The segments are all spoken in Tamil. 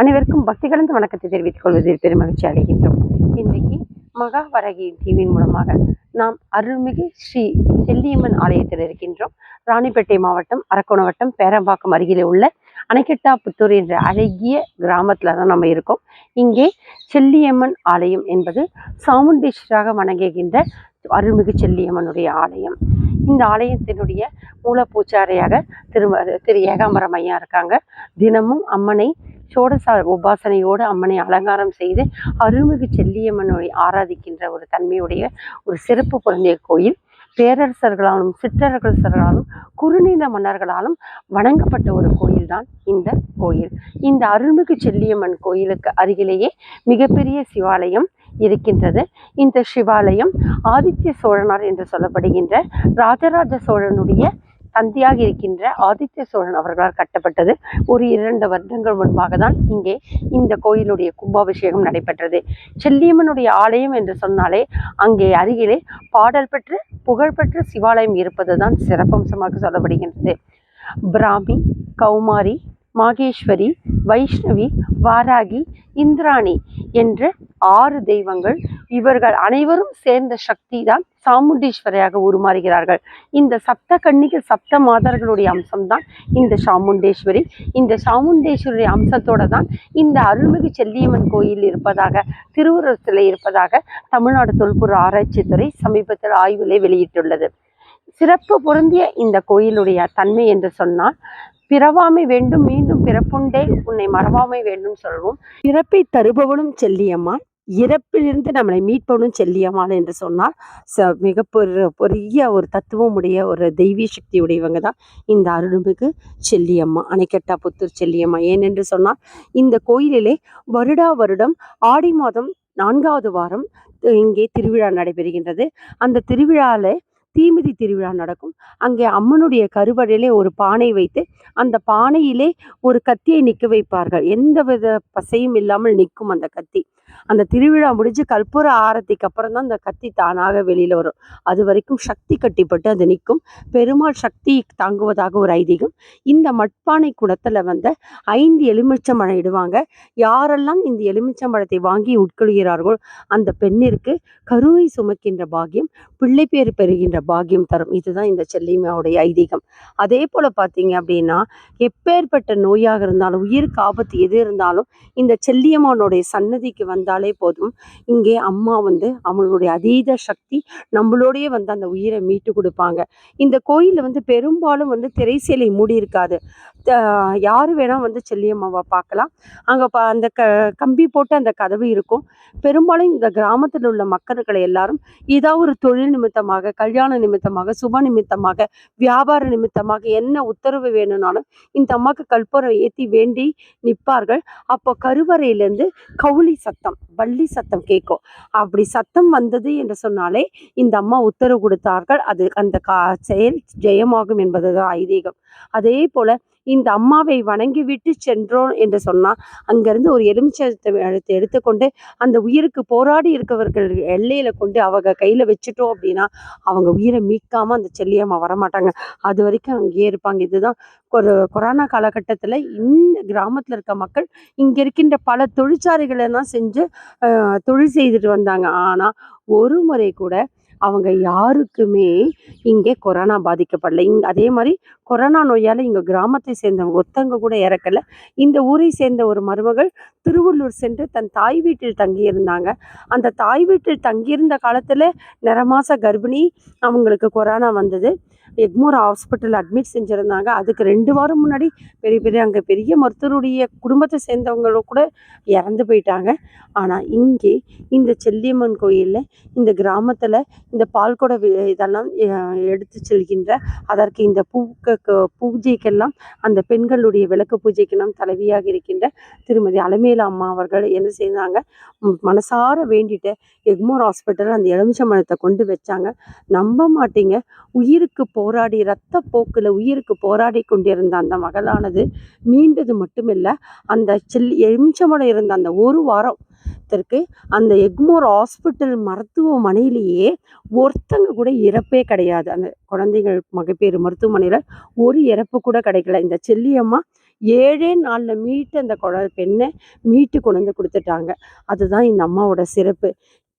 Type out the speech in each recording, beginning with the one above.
அனைவருக்கும் பக்தி கலந்த வணக்கத்தை தெரிவித்துக் கொள்வதில் பெருமகிழ்ச்சி அடைகின்றோம். இன்றைக்கு மகாவரகி டிவியின் மூலமாக நாம் அருள்மிகு ஸ்ரீ செல்லியம்மன் ஆலயத்தில் இருக்கின்றோம். ராணிப்பேட்டை மாவட்டம் அரக்கோண வட்டம் பேரம்பாக்கம் அருகிலே உள்ள அணைக்கட்டா புத்தூர் என்ற அழகிய கிராமத்தில் தான் நம்ம இருக்கோம். இங்கே செல்லியம்மன் ஆலயம் என்பது சாமுண்டீஸ்வராக வணங்குகின்ற அருள்மிகு செல்லியம்மனுடைய ஆலயம். இந்த ஆலயத்தினுடைய மூல பூச்சாரையாக திரு திரு ஏகாம்பரம் ஐயா இருக்காங்க. தினமும் அம்மனை சோடசா உபாசனையோடு அம்மனை அலங்காரம் செய்து அருள்மிகு செல்லியம்மனை ஆராதிக்கின்ற ஒரு தன்மையுடைய ஒரு சிறப்பு பொருந்திய கோயில். பேரரசர்களாலும் சிற்றரசர்களாலும் குறுநில மன்னர்களாலும் வணங்கப்பட்ட ஒரு கோயில் தான் இந்த கோயில். இந்த அருள்மிகு செல்லியம்மன் கோயிலுக்கு அருகிலேயே மிகப்பெரிய சிவாலயம் இருக்கின்றது. இந்த சிவாலயம் ஆதித்ய சோழனார் என்று சொல்லப்படுகின்ற ராஜராஜ சோழனுடைய தந்தையாக இருக்கின்ற ஆதித்ய சோழன் அவர்களால் கட்டப்பட்டது. ஒரு இரண்டு வருடங்கள் முன்பாக தான் இங்கே இந்த கோயிலுடைய கும்பாபிஷேகம் நடைபெற்றது. செல்லியம்மனுடைய ஆலயம் என்று சொன்னாலே அங்கே அருகிலே பாடல் பெற்ற புகழ்பெற்ற சிவாலயம் இருப்பது தான் சிறப்பம்சமாக சொல்லப்படுகின்றது. பிராமி கௌமாரி மாகேஸ்வரி வைஷ்ணவி வாராகி இந்திராணி என்ற ஆறு தெய்வங்கள் இவர்கள் அனைவரும் சேர்ந்த சக்தி தான் சாமுண்டீஸ்வரியாக உருமாறுகிறார்கள். இந்த சப்த கன்னிகள் சப்த மாதர்களுடைய அம்சம்தான் இந்த சாமுண்டேஸ்வரி. இந்த சாமுண்டேஸ்வரி அம்சத்தோட தான் இந்த அருள்மிகு செல்லியம்மன் கோயில் இருப்பதாக திருவுருவத்தில் இருப்பதாக தமிழ்நாடு தொல்பொருள் ஆராய்ச்சித்துறை சமீபத்தில் ஆய்விலே வெளியிட்டுள்ளது. சிறப்பு பொருந்திய இந்த கோயிலுடைய தன்மை என்று சொன்னால் பிறவாமை வேண்டும் மீண்டும் பிறப்புண்டே உன்னை மறவாமை வேண்டும் சொல்வோம். பிறப்பை தருபவனும் செல்லியம்மாள் இறப்பிலிருந்து நம்மளை மீட்பவனும் செல்லியம்மாள் என்று சொன்னால் ச மிக பெரிய ஒரு தத்துவமுடைய ஒரு தெய்வீ சக்தி உடையவங்க தான் இந்த அருள்மிகு செல்லியம்மா அணைக்கட்டா புத்தூர் செல்லியம்மா. ஏனென்று சொன்னால் இந்த கோயிலிலே வருடா வருடம் ஆடி மாதம் நான்காவது வாரம் இங்கே திருவிழா நடைபெறுகின்றது. அந்த திருவிழாவில் தீமிதி திருவிழா நடக்கும். அங்கே அம்மனுடைய கருவறையிலே ஒரு பானை வைத்து அந்த பானையிலே ஒரு கத்தியை நிற்க வைப்பார்கள். எந்த வித பசையும் இல்லாமல் நிற்கும் அந்த கத்தி. அந்த திருவிழா முடிஞ்சு கற்பூர ஆரத்திக்கு அப்புறம் தான் அந்த கத்தி தானாக வெளியில் வரும். அது வரைக்கும் சக்தி கட்டிப்பட்டு அது நிற்கும். பெருமாள் சக்தி தாங்குவதாக ஒரு ஐதீகம். இந்த மட்பானை குடத்தில் வந்து ஐந்து எலுமிச்சம்பழம் இடுவாங்க. யாரெல்லாம் இந்த எலுமிச்சம்பழத்தை வாங்கி உட்கொள்கிறார்களோ அந்த பெண்ணிற்கு கருவை சுமக்கின்ற பாகியம் பிள்ளை பேர் பெறுகின்ற பாகியம் தரும். இதுதான் இந்த செல்லிமாவுடைய ஐதீகம். அதே போல் பார்த்தீங்க அப்படின்னா எப்பேற்பட்ட நோயாக இருந்தாலும் உயிருக்கு ஆபத்து எது இருந்தாலும் இந்த செல்லியம்மனுடைய சன்னதிக்கு வந்தாலே போதும். இங்கே அம்மா வந்து அவங்களுடைய அதீத சக்தி நம்மளோடயே வந்து அந்த உயிரை மீட்டு கொடுப்பாங்க. இந்த கோயிலில் வந்து பெரும்பாலும் வந்து திரைசேலை மூடி இருக்காது. யார் வேணால் வந்து செல்லியம்மாவை பார்க்கலாம். அங்கே ப அந்த க கம்பி போட்டு அந்த கதவு இருக்கும். பெரும்பாலும் இந்த கிராமத்தில் உள்ள மக்கள்களை எல்லாரும் ஏதாவது ஒரு தொழில் நிமித்தமாக கல்யாண நிமித்தமாக சுப நிமித்தமாக வியாபார நிமித்தமாக என்ன உத்தரவு வேணும்னாலும் இந்த அம்மாவுக்கு கற்பூரம் ஏற்றி வேண்டி நிற்பார்கள் அப்போ கருவறையிலேருந்து கவுளி சத்தம் பள்ளி சத்தம் கேட்கும் அப்படி சத்தம் வந்தது என்று சொன்னாலே இந்த அம்மா உத்தரவு கொடுத்தார்கள். அது அந்த கா செயல் ஜெயமாகும் என்பதுதான் ஐதீகம். அதே போல இந்த அம்மாவை வணங்கி விட்டு சென்றோம் என்று சொன்னால் அங்கேருந்து ஒரு எலுமிச்சத்தை எடுத்து எடுத்துக்கொண்டு அந்த உயிருக்கு போராடி இருக்கவர்கள் எல்லையில் கொண்டு அவங்க கையில் வச்சுட்டோம் அப்படின்னா அவங்க உயிரை மீட்காமல் அந்த செல்லியம்மா வரமாட்டாங்க. அது வரைக்கும் அங்கேயே இருப்பாங்க. இதுதான் ஒரு கொரோனா காலகட்டத்தில் இந்த கிராமத்தில் இருக்க மக்கள் இங்கே இருக்கின்ற பல தொழிற்சாலைகளெல்லாம் செஞ்சு தொழில் செய்துட்டு வந்தாங்க. ஆனால் ஒரு முறை கூட அவங்க யாருக்குமே இங்கே கொரோனா பாதிக்கப்படலை. இங் அதே மாதிரி கொரோனா நோயால் இங்கே கிராமத்தை சேர்ந்தவங்க ஒருத்தவங்க கூட இறக்கலை. இந்த ஊரை சேர்ந்த ஒரு மருமகள் திருவள்ளூர் சென்று தன் தாய் வீட்டில் தங்கியிருந்தாங்க. அந்த தாய் வீட்டில் தங்கியிருந்த காலத்தில் நிறமாச கர்ப்பிணி அவங்களுக்கு கொரோனா வந்தது. எக்மோர் ஹாஸ்பிட்டல் அட்மிட் செஞ்சுருந்தாங்க. அதுக்கு ரெண்டு வாரம் முன்னாடி பெரிய பெரிய அங்கே பெரிய மருத்துவருடைய குடும்பத்தை சேர்ந்தவங்களும் கூட இறந்து போயிட்டாங்க. ஆனால் இங்கே இந்த செல்லியம்மன் கோயிலில் இந்த கிராமத்தில் இந்த பால்குட இதெல்லாம் எடுத்து செல்கின்ற அதற்கு இந்த பூக்க பூஜைக்கெல்லாம் அந்த பெண்களுடைய விளக்கு பூஜைக்கெல்லாம் தலைவியாக இருக்கின்ற திருமதி அலமேலு அம்மா அவர்கள் என்ன செய்தாங்க? மனசார வேண்டிட்டு எக்மோர் ஹாஸ்பிட்டல் அந்த எலுமிச்சம்பழத்தை கொண்டு வச்சாங்க. நம்ப மாட்டீங்க. உயிருக்கு போராடி இரத்த போக்கில் உயிருக்கு போராடி கொண்டிருந்த அந்த மகளானது மீண்டது மட்டுமில்லை அந்த செல் எலுமிச்சம்பழம் இருந்த அந்த ஒரு வாரம் அந்த எக்மோர் ஹாஸ்பிட்டல் மருத்துவமனையிலேயே ஒருத்தங்க கூட இறப்பே கிடையாது. அந்த குழந்தைகள் மகப்பேறு மருத்துவமனையில் ஒரு இறப்பு கூட கிடைக்கல. இந்த செல்லியம்மா ஏழே நாளில் மீட்டு அந்த குழ பெண்ணை மீட்டு கொண்டு வந்து கொடுத்துட்டாங்க. அதுதான் இந்த அம்மாவோட சிறப்பு.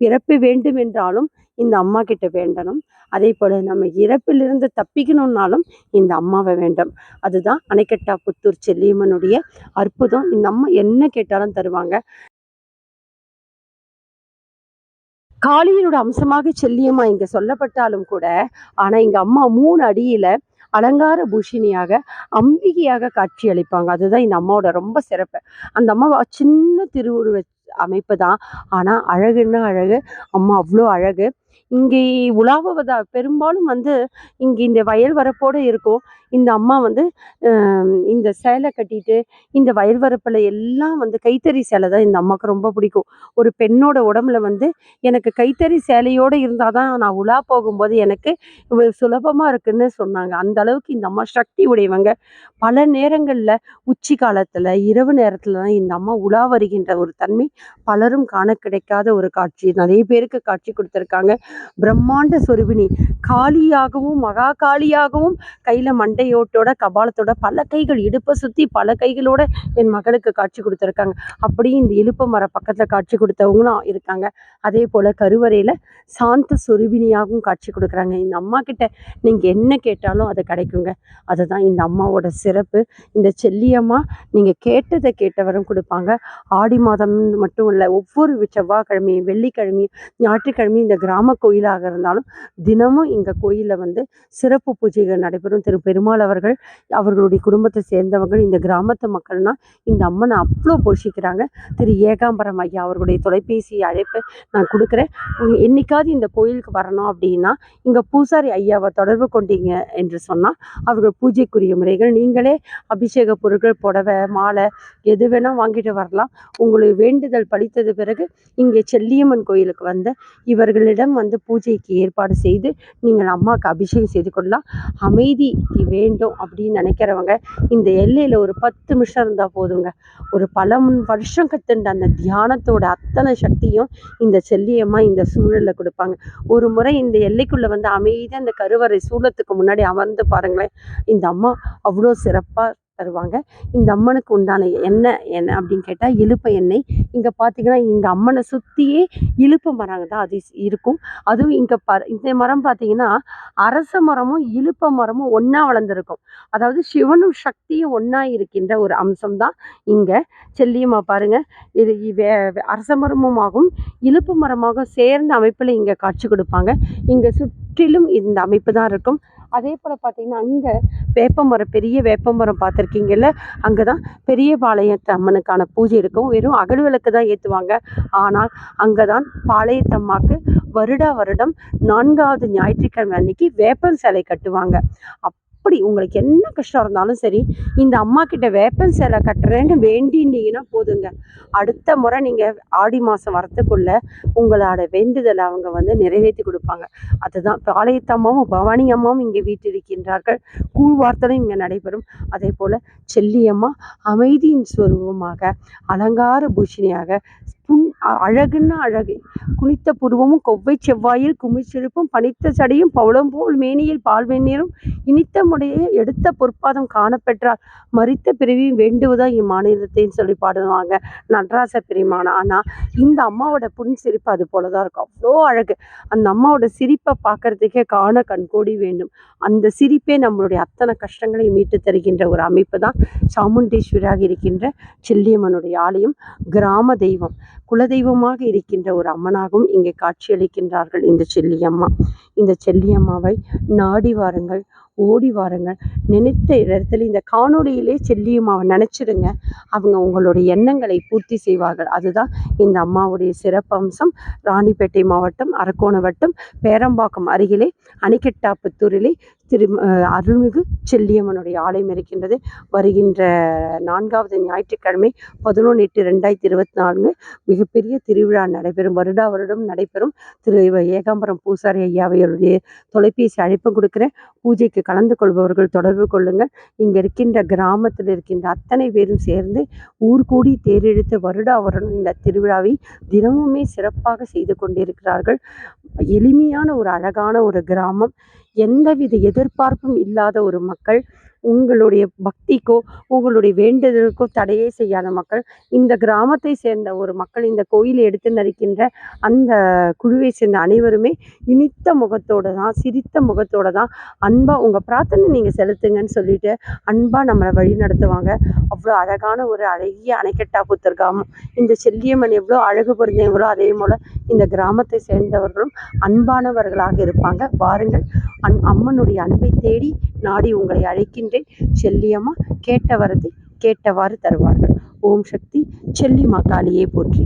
பிறப்பு வேண்டும் என்றாலும் இந்த அம்மா கிட்ட வேண்டணும். அதே போல் நம்ம இறப்பிலிருந்து தப்பிக்கணும்னாலும் இந்த அம்மாவை வேண்டும். அதுதான் அணைக்கட்டா புத்தூர் செல்லியம்மனுடைய அற்புதம். இந்த அம்மா என்ன கேட்டாலும் தருவாங்க. காளியனோட அம்சமாக செல்லியம்மா இங்க சொல்லப்பட்டாலும் கூட ஆனா எங்க அம்மா மூணு அடியில அலங்கார பூஷணியாக அம்பிகையாக காட்சி அளிப்பாங்க அதுதான் இந்த அம்மாவோட ரொம்ப சிறப்பு. அந்த அம்மா சின்ன திருவுருவ அமைப்பு தான். ஆனா அழகுன்னா அழகு அம்மா அவ்வளோ அழகு. இங்கே உலாவுவதா பெரும்பாலும் வந்து இங்கே இந்த வயல் வரப்போடு இருக்கும். இந்த அம்மா வந்து இந்த சேலை கட்டிட்டு இந்த வயல் வரப்பில் எல்லாம் வந்து கைத்தறி சேலை தான் இந்த அம்மாவுக்கு ரொம்ப பிடிக்கும். ஒரு பெண்ணோட உடம்புல வந்து எனக்கு கைத்தறி சேலையோடு இருந்தால் தான் நான் உலா போகும்போது எனக்கு சுலபமாக இருக்குன்னு சொன்னாங்க. அந்த அளவுக்கு இந்த அம்மா சக்தி உடையவங்க. பல நேரங்களில் உச்சி காலத்தில் இரவு நேரத்தில் தான் இந்த அம்மா உலா வருகின்ற ஒரு தன்மை பலரும் காண கிடைக்காத ஒரு காட்சி. நிறைய பேருக்கு காட்சி கொடுத்துருக்காங்க. பிரம்மாண்ட சொருபினி காளியாகவும் மகா காளியாகவும் கையில் மண்டையோட்டோட கபாலத்தோட பல கைகள் இடுப்பை சுற்றி பல கைகளோட என் மகளுக்கு காட்சி கொடுத்துருக்காங்க. அப்படியே இந்த இலுப்ப மர பக்கத்தில் காட்சி கொடுத்தவங்களும் இருக்காங்க. அதே போல் கருவறையில் சாந்த சொருபினியாகவும் காட்சி கொடுக்குறாங்க. இந்த அம்மா கிட்ட நீங்கள் என்ன கேட்டாலும் அது கிடைக்குங்க. அதுதான் இந்த அம்மாவோட சிறப்பு. இந்த செல்லியம்மா நீங்கள் கேட்டதை கேட்டவரும் கொடுப்பாங்க. ஆடி மாதம் மட்டும் இல்லை ஒவ்வொரு செவ்வாய்க்கிழமையும் வெள்ளிக்கிழமையும் ஞாயிற்றுக்கிழமையும் இந்த கிராமக்கு கோயிலாக இருந்தாலும் தினமும் இங்கே கோயிலில் வந்து சிறப்பு பூஜைகள் நடைபெறும். திரு பெருமாள் அவர்கள் அவர்களுடைய குடும்பத்தை சேர்ந்தவர்கள் இந்த கிராமத்து மக்கள்னால் இந்த அம்மனை அவ்வளோ போஷிக்கிறாங்க. திரு ஏகாம்பரம் ஐயா அவர்களுடைய தொலைபேசி அழைப்பு நான் கொடுக்குறேன். என்னைக்காவது இந்த கோயிலுக்கு வரணும் அப்படின்னா இங்கே பூசாரி ஐயாவை தொடர்பு கொண்டீங்க என்று சொன்னால் அவர்கள் பூஜைக்குரிய முறைகள் நீங்களே அபிஷேக பொருட்கள் புடவை மாலை எது வேணால் வாங்கிட்டு வரலாம். உங்களுக்கு வேண்டுதல் படித்தது பிறகு இங்கே செல்லியம்மன் கோயிலுக்கு வந்து இவர்களிடம் வந்து பூஜைக்கு ஏற்பாடு செய்து நீங்கள் அம்மாவுக்கு அபிஷேகம் செய்து கொள்ளலாம். அமைதிக்கு வேண்டும் அப்படின்னு நினைக்கிறவங்க இந்த எல்லையில் ஒரு பத்து நிமிஷம் இருந்தால் போதுங்க. ஒரு பல வருஷம் கத்துண்ட அந்த தியானத்தோட அத்தனை சக்தியும் இந்த செல்லியம்மா இந்த சூழலில் கொடுப்பாங்க. ஒரு முறை இந்த எல்லைக்குள்ளே வந்து அமைதியாக இந்த கருவறை சூழத்துக்கு முன்னாடி அமர்ந்து பாருங்களேன். இந்த அம்மா அவ்வளோ சிறப்பாக தருவாங்க. இந்த அம்மனுக்கு உண்டான எண்ணெய் என்ன அப்படின்னு கேட்டால் இழுப்ப எண்ணெய் இங்கே பார்த்தீங்கன்னா இந்த அம்மனை சுற்றியே இழுப்பு மரங்க தான் அது இருக்கும். அதுவும் இங்கே ப இந்த மரம் பார்த்தீங்கன்னா அரச மரமும் இழுப்ப மரமும் ஒன்றா வளர்ந்துருக்கும். அதாவது சிவனும் சக்தியும் ஒன்றா இருக்கின்ற ஒரு அம்சம் தான் இங்கே. செல்லியம்மா பாருங்க. இது வே வே- அரச மரமுமாகவும் இலுப்பு மரமாக சேர்ந்த அமைப்பில் இங்கே காட்சி கொடுப்பாங்க. இங்கே சுற்றிலும் இந்த அமைப்பு தான் இருக்கும். அதே போல் பார்த்தீங்கன்னா அங்கே வேப்பமரம் பெரிய வேப்பமரம் பார்த்துருக்கீங்கல்ல அங்கே தான் பெரிய பாளையத்து அம்மனுக்கான பூஜை இருக்கும். வெறும் அகல் விளக்கு தான் ஏற்றுவாங்க ஆனால் அங்கே தான் பாளையத்தம்மாக்கு வருடா வருடம் நான்காவது ஞாயிற்றுக்கிழமை அன்னைக்கு வேப்பம் சிலை கட்டுவாங்க. அப் அப்படி உங்களுக்கு என்ன கஷ்டம் இருந்தாலும் சரி இந்த அம்மா கிட்ட வேப்பன் சேலை கட்டுறேன்னு வேண்டினீங்கன்னா போதுங்க. அடுத்த முறை நீங்கள் ஆடி மாதம் வரத்துக்குள்ள உங்களோட வேண்டுதலை அவங்க வந்து நிறைவேற்றி கொடுப்பாங்க. அதுதான் பாளையத்தம்மாவும் பவானி அம்மாவும் இங்கே வீட்டிருக்கின்றார்கள். கூழ்வார்த்தலும் இங்கே நடைபெறும். அதே போல் செல்லியம்மா அமைதியின் ஸ்வரூபமாக அலங்கார பூஷணியாக அழகுன்னா அழகு. குனித்த புருவமும் கொவ்வை செவ்வாயில் குமிழ்ச்செழுப்பும் பனித்த சடையும் பவளம் போல் மேனியில் பால்வெந்நீரும் இனித்த முடைய எடுத்த பொற்பாதம் காணப்பெற்றால் மறித்த பிறவியும் வேண்டுவதான் இம்மாநிலத்தைன்னு சொல்லி பாடுவாங்க நடராச பெருமான். ஆனால் இந்த அம்மாவோட புன் சிரிப்பு அது போல தான் இருக்கும். அவ்வளோ அழகு. அந்த அம்மாவோட சிரிப்பை பார்க்கறதுக்கே காண கண்கோடி வேண்டும். அந்த சிரிப்பே நம்மளுடைய அத்தனை கஷ்டங்களையும் மீட்டு தருகின்ற ஒரு அமைப்பு தான் சாமுண்டீஸ்வராக இருக்கின்ற செல்லியம்மனுடைய ஆலயம் கிராம தெய்வம். குலதெய்வமாக இருக்கின்ற ஒரு அம்மனாகவும் இங்கே காட்சியளிக்கின்றார்கள் இந்த செல்லியம்மா. இந்த செல்லியம்மாவை நாடி வாருங்கள். ஓடி வாருங்கள் நினைத்த இடத்துல இந்த காணொளியிலே அவன் நினச்சிடுங்க அவங்க உங்களுடைய எண்ணங்களை பூர்த்தி செய்வார்கள். அதுதான் இந்த அம்மாவுடைய சிறப்பம்சம். ராணிப்பேட்டை மாவட்டம் அரக்கோண வட்டம் பேரம்பாக்கம் அருகிலே அணிக்கட்டாப்புத்தூரிலே திரு அருள்மிகு செல்லியம்மனுடைய ஆலயம் இருக்கின்றது. வருகின்ற நான்காவது ஞாயிற்றுக்கிழமை பதினொன்று எட்டு ரெண்டாயிரத்தி இருபத்தி நான்கு மிகப்பெரிய திருவிழா நடைபெறும். வருடா வருடம் நடைபெறும். திரு ஏகாம்பரம் பூசாரி ஐயாவையுடைய தொலைபேசி அழைப்பு கொடுக்குறேன். பூஜைக்கு கலந்து கொள்பவர்கள் தொடர்பு கொள்ளுங்கள் இங்கே இருக்கின்ற கிராமத்தில் இருக்கின்ற அத்தனை பேரும் சேர்ந்து ஊர் கூடி தேரெழுத்து வருடா வருடம் இந்த திருவிழாவை தினமுமே சிறப்பாக செய்து கொண்டிருக்கிறார்கள். எளிமையான ஒரு அழகான ஒரு கிராமம். எந்தவித எதிர்பார்ப்பும் இல்லாத ஒரு மக்கள். உங்களுடைய பக்திக்கோ உங்களுடைய வேண்டுதலுக்கோ தடையே செய்யாத மக்கள் இந்த கிராமத்தை சேர்ந்த ஒரு மக்கள் இந்த கோயிலை எடுத்து நடிக்கின்ற அந்த குழுவை சேர்ந்த அனைவருமே இனித்த முகத்தோட தான் சிரித்த முகத்தோட தான் அன்பாக உங்கள் பிரார்த்தனை நீங்கள் செலுத்துங்கன்னு சொல்லிட்டு அன்பாக நம்மளை வழி நடத்துவாங்க. அவ்வளோ அழகான ஒரு அழகிய அணைக்கட்டா புத்தர்காமம் இந்த செல்லியம்மன் எவ்வளோ அழகு புரிஞ்சவங்களோ அதே போல் இந்த கிராமத்தை சேர்ந்தவர்களும் அன்பானவர்களாக இருப்பாங்க. வாருங்கள் அன் அம்மனுடைய அன்பை தேடி நாடி உங்களை அழைக்கின்றேன் செல்லியம்மா கேட்ட வரத்தை கேட்டவாறு தருவார்கள். ஓம் சக்தி செல்லிமா காளியே போற்றி.